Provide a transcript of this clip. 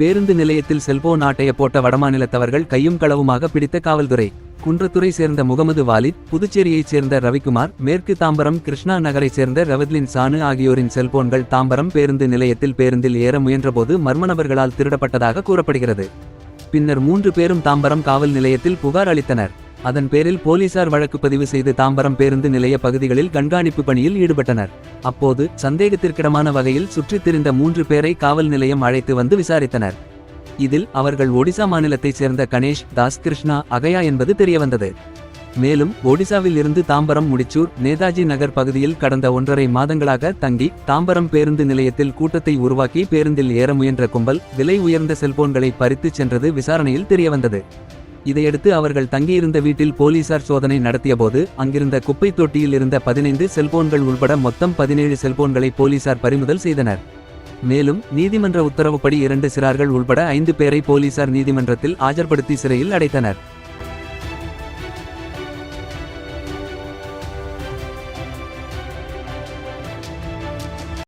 பேருந்து நிலையத்தில் செல்போன் ஆட்டைய போட்ட வடமாநிலத்தவர்கள் கையும் களவுமாக பிடித்த காவல்துறை. குன்றத்துறை சேர்ந்த முகமது வாலித் புதுச்சேரியைச் சேர்ந்த ரவிக்குமார் மேற்கு தாம்பரம் கிருஷ்ணா நகரைச் சேர்ந்த ரவத்லின் சானு ஆகியோரின் செல்போன்கள் தாம்பரம் பேருந்து நிலையத்தில் பேருந்தில் ஏற முயன்றபோது மர்ம நபர்களால் திருடப்பட்டதாக கூறப்படுகிறது. பின்னர் மூன்று பேரும் தாம்பரம் காவல் நிலையத்தில் புகார் அளித்தனர். அதன் பேரில் போலீசார் வழக்கு பதிவு செய்து தாம்பரம் பேருந்து நிலைய பகுதிகளில் கண்காணிப்பு பணியில் ஈடுபட்டனர். அப்போது சந்தேகத்திற்கிடமான வகையில் சுற்றித் திரிந்த மூன்று பேரை காவல் நிலையம் அழைத்து வந்து விசாரித்தனர். இதில் அவர்கள் ஒடிசா மாநிலத்தைச் சேர்ந்த கணேஷ் தாஸ் கிருஷ்ணா அகயா என்பது தெரியவந்தது. மேலும் ஒடிசாவில் இருந்து தாம்பரம் முடிச்சூர் நேதாஜி நகர் பகுதியில் கடந்த ஒன்றரை மாதங்களாக தங்கி தாம்பரம் பேருந்து நிலையத்தில் கூட்டத்தை உருவாக்கி பேருந்தில் ஏற முயன்ற கும்பல் விலை உயர்ந்த செல்போன்களை பறித்துச் சென்றது விசாரணையில் தெரியவந்தது. இதையடுத்து அவர்கள் தங்கியிருந்த வீட்டில் போலீசார் சோதனை நடத்தியபோது அங்கிருந்த குப்பைத் தொட்டியில் இருந்த பதினைந்து செல்போன்கள் உள்பட மொத்தம் பதினேழு செல்போன்களை போலீசார் பறிமுதல் செய்தனர். மேலும் நீதிமன்ற உத்தரவுப்படி இரண்டு சிறார்கள் உள்பட ஐந்து பேரை போலீசார் நீதிமன்றத்தில் ஆஜர்படுத்தி சிறையில் அடைத்தனர்.